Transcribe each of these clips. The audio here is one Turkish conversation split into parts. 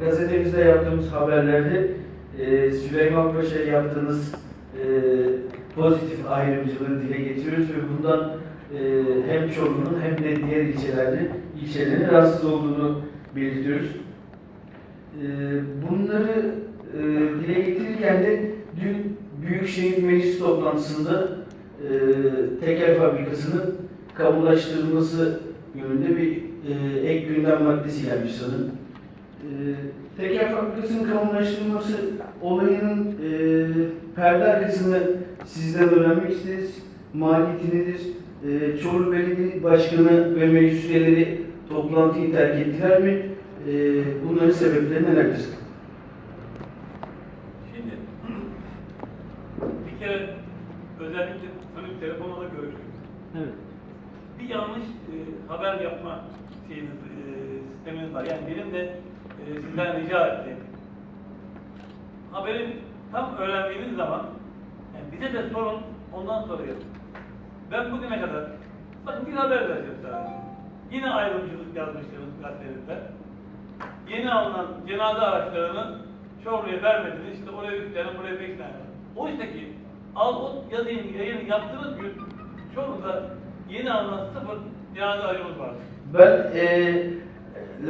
gazetemizde yaptığımız haberlerde e, Süleyman Paşa'ya yaptığınız e, pozitif ayrımcılığı dile getiriyoruz ve bundan e, hem Çorlu'nun hem de diğer ilçelerde ilçelerin rahatsız olduğunu belirtiyoruz. E, bunları e, dile getirirken de dün Büyükşehir Meclis toplantısında e, tekel fabrikasının kamulaştırılması yönünde bir e, ek gündem maddesi gelmiş sanırım. E, tekel fabrikasının kamulaştırılması olayının e, perde arkasını sizden öğrenmek isteriz. Maliyeti nedir? E, Çorlu Belediye Başkanı ve meclis üyeleri toplantıyı terk ettiler mi? E, bunların sebepleri nelerdir? Şimdi bir kere özellikle hani telefonla da görüştük. Evet. Bir yanlış e, haber yapma şeyiniz, e, sisteminiz var. Yani benim de sizden rica ettiğim haberin tam öğrendiğiniz zaman yani bize de sorun ondan sonra yapın. Ben bugüne kadar bakın bir haber vereceğim sadece. Yine ayrımcılık yazmışsınız gazetenizde. Yeni alınan cenaze araçlarını Çorlu'ya vermediniz. İşte oraya üç tane, buraya beş tane. Oysa ki al o yazıyı, yayını yaptığınız gün Çorlu'da yeni alınan sıfır cenaze aracımız vardı. Ben e,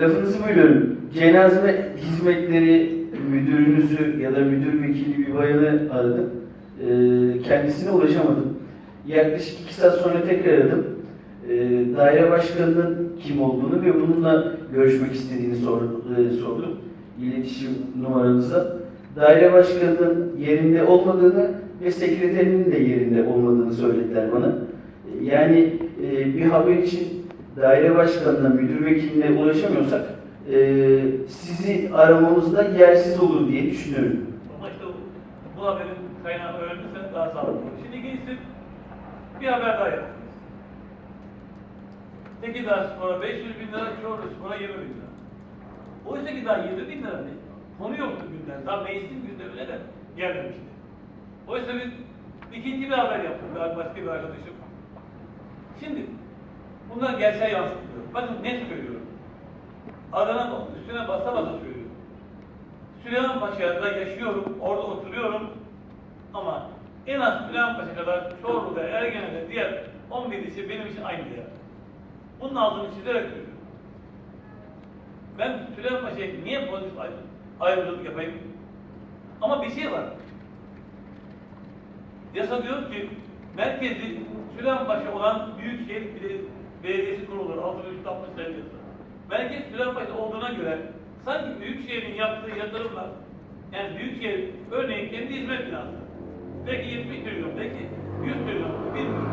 lafınızı bölüyorum. Cenaze hizmetleri müdürünüzü ya da müdür vekili bir bayanı aradım. E, kendisine ulaşamadım. Yaklaşık iki saat sonra tekrar aradım. E, daire başkanının kim olduğunu ve bununla görüşmek istediğini e, sordum. İletişim numaranıza. Daire başkanının yerinde olmadığını ve sekreterinin de yerinde olmadığını söylediler bana. Yani e, bir haber için daire başkanına, müdür vekiline ulaşamıyorsak e, sizi aramamızda yersiz olur diye düşünüyorum. Ama işte bu, haberin kaynağını öğrenirsen daha sağlıklı. Şimdi gençlik bir haber daha yaptınız. Tekirdağ Spor'a 500 bin lira, Çorlu Spor'a 20 bin lira. Oysa ki daha 20 bin lira ne? Konu yoktu günden. Daha meclisin gündemine de gelmemişti. Oysa biz ikinci bir haber yaptık daha başka bir arkadaşım. Şimdi bunlar gerçeğe yansıtılıyor. Bakın net söylüyorum. Adana üstüne basa basa söylüyorum. Süleyman Paşa'da yaşıyorum, orada oturuyorum ama en az Süleyman Paşa kadar Çorlu'da, Ergene'de, diğer 11 ilçe benim için aynı yer. Bunun altını çizerek söylüyorum. Ben Süleyman Paşa'ya niye pozitif ayrı- ayrımcılık yapayım? Ama bir şey var. Yasa diyor ki merkezi Süleyman Paşa olan Büyükşehir Bele- Belediyesi kurulur. 6360 sayılı yasa. Merkez Süleyman Paşa olduğuna göre sanki Büyükşehir'in yaptığı yatırımlar yani Büyükşehir örneğin kendi hizmet binası belki 70 trilyon, belki 100 trilyon, bilmiyorum.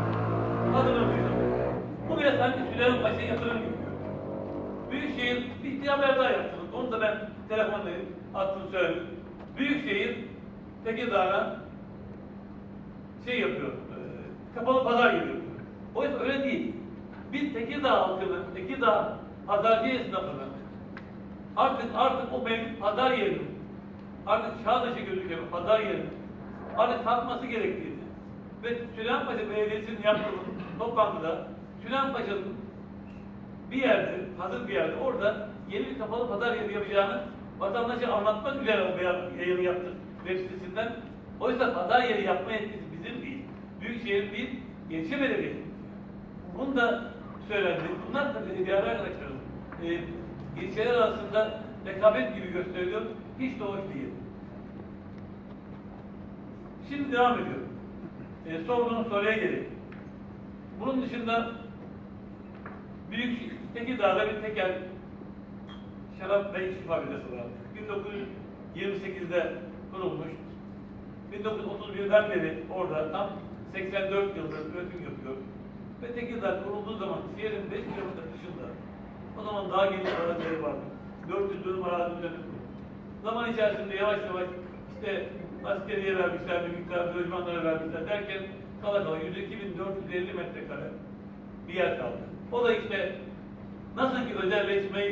Hatırlamıyorum. Bu bile sanki Süleyman Paşa yatırım gibi. Büyükşehir bir, haber daha yaptınız. Onu da ben telefonla attım söyledim. Büyükşehir Tekirdağ'a şey yapıyor, e, kapalı pazar gibi. Oysa öyle değil. Biz Tekirdağ halkını, Tekirdağ pazarcı esnafını artık artık o mevcut pazar yerini, artık çağ dışı gözüken pazar yerini artık kalkması gerektiğini ve Süleymanpaşa Belediyesi'nin yaptığı toplantıda Süleymanpaşa'nın bir yerde, hazır bir yerde orada yeni bir kapalı pazar yeri yapacağını vatandaşa anlatmak üzere o beyan- yayını yaptık web sitesinden. Oysa pazar yeri yapma yetkisi bizim değil, Büyükşehir değil, ilçe belediyesi. Bunu da söylendi. Bunlar da bir değerli arkadaşlarım. Ee, ilçeler arasında rekabet gibi gösteriliyor. Hiç de hoş değil. Şimdi devam ediyorum. Ee, sorduğunuz soruya geleyim. Bunun dışında Büyük Tekirdağ'da bir tekel şarap ve içki fabrikası var. 1928'de kurulmuş. 1931'den beri orada tam 84 yıldır üretim yapıyor. Ve Tekirdağ kurulduğu zaman şehrin 5 kilometre dışında o zaman daha geniş arazileri vardı. 400 dönüm arazi kurulmuş. Zaman içerisinde yavaş yavaş işte askeriye vermişler, bir miktar lojmanlara vermişler derken kala kala 102.450 metrekare bir yer kaldı. O da işte nasıl ki özelleşme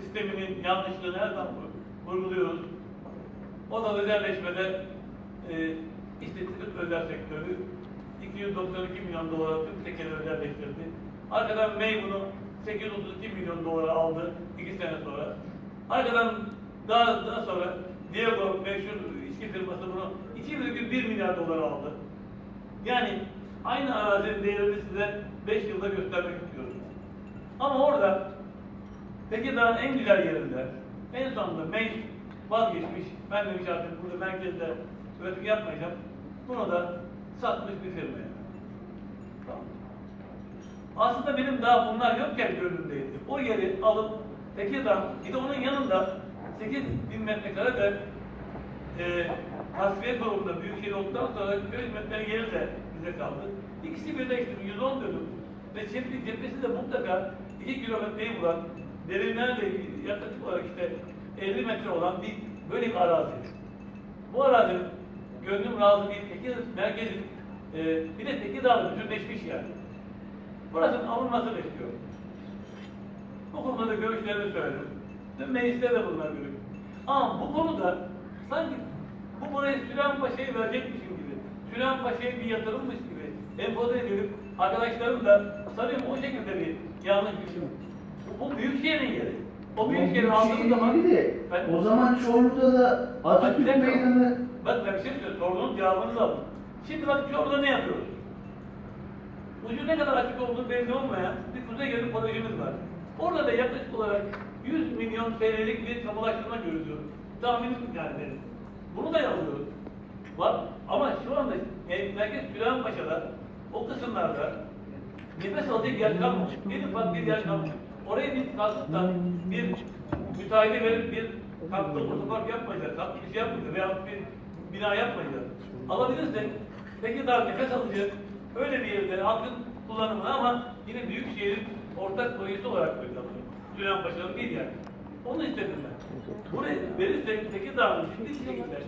sisteminin yanlışlığını her zaman vur- vurguluyoruz. O da özelleşmede e, işte özel sektörü 292 milyon dolara tüm tekeli özelleştirdi. Arkadan May bunu 832 milyon dolara aldı iki sene sonra. Arkadan Daha, daha sonra Diego meşhur içki firması bunu 2,1 milyar dolar aldı. Yani aynı arazinin değerini size 5 yılda göstermek istiyorum. Ama orada Tekirdağ'ın en güzel yerinde en sonunda meclis vazgeçmiş. Ben demiş artık burada merkezde üretim yapmayacağım. Bunu da satmış bir firmaya. Tamam. Aslında benim daha bunlar yokken gönlümdeydi. O yeri alıp Tekirdağ, bir de onun yanında 8 bin metrekare de e, tasfiye kurumunda büyük şehir olduktan sonra köy hizmetleri yeri de bize kaldı. İkisi birleşti, 110 dönüm. Ve şimdi cephesi de mutlaka 2 kilometreyi bulan, derinler de yaklaşık olarak işte 50 metre olan bir böyle bir arazi. Bu arazi gönlüm razı değil, Tekirdağ merkezin e, bir de Tekirdağ'la bütünleşmiş yani. Burasının alınmasını istiyorum. Bu konuda da görüşlerimi söyledim. Dün mecliste de bunlar görüş. Ama bu konuda sanki bu burayı Süleyman Paşa'ya verecekmişim gibi, Süleyman Paşa'ya bir yatırımmış gibi empoze edilip arkadaşlarım da sanıyorum o şekilde bir yanlış bir. Bu, bu büyük şehrin yeri. O büyük şehri aldığım zaman de Ben- o zaman Çorlu'da da Atatürk. Meydanı Bak ben bir şey söylüyorum. Sorduğunuz cevabınızı alın. Şimdi bak Çorlu'da ne yapıyoruz? Ucu ne kadar açık olduğu belli olmayan bir kuzey yönlü projemiz var. Orada da yaklaşık olarak 100 milyon TL'lik bir kamulaştırma görülüyor. Tahminim yani benim. Bunu da yazıyoruz. Var. Ama şu anda Merkez Süleymanpaşa'da o kısımlarda nefes alacak yer kalmamış. En ufak bir yer kalmamış. Oraya biz kalkıp da bir müteahhide verip bir katkı otopark yapmayacağız, katkı bir şey yapmayacağız veya bir bina yapmayacağız. Alabilirsek peki daha nefes alıcı öyle bir yerde halkın kullanımına ama yine büyük şehrin ortak projesi olarak koyacağız. Süleymanpaşa'nın bir yer. Onu istedim ben. Burayı verirsek Tekirdağ'ın bir şekilde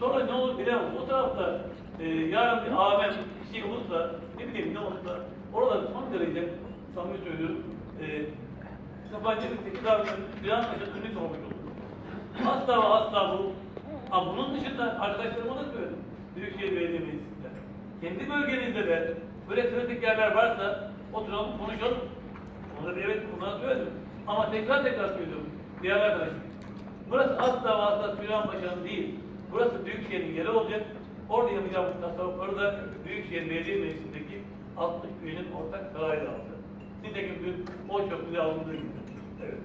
sonra ne olur bilemem. O tarafta e, yarın bir AVM bir şey olursa ne bileyim ne olursa orada son derece samimi söylüyorum e, Sabancı'nın Tekirdağ'ın Süleymanpaşa'nın ünlü olmuş olur. Asla ve asla bu. Ama bunun dışında arkadaşlarıma da söyledim. Büyükşehir Belediye Meclisi'nde. Kendi bölgenizde de böyle kritik yerler varsa oturalım konuşalım. Bir evet bundan söyledim. Ama tekrar tekrar söylüyorum. Değerli arkadaşlar. Burası asla ve asla Süleymanpaşa'nın değil. Burası Büyükşehir'in yeri olacak. Orada yapacağımız tasarrufları da Büyükşehir Belediye Meclisi'ndeki 60 üyenin ortak kararıyla aldı. Nitekim dün çok güzel alındığı gibi. Evet.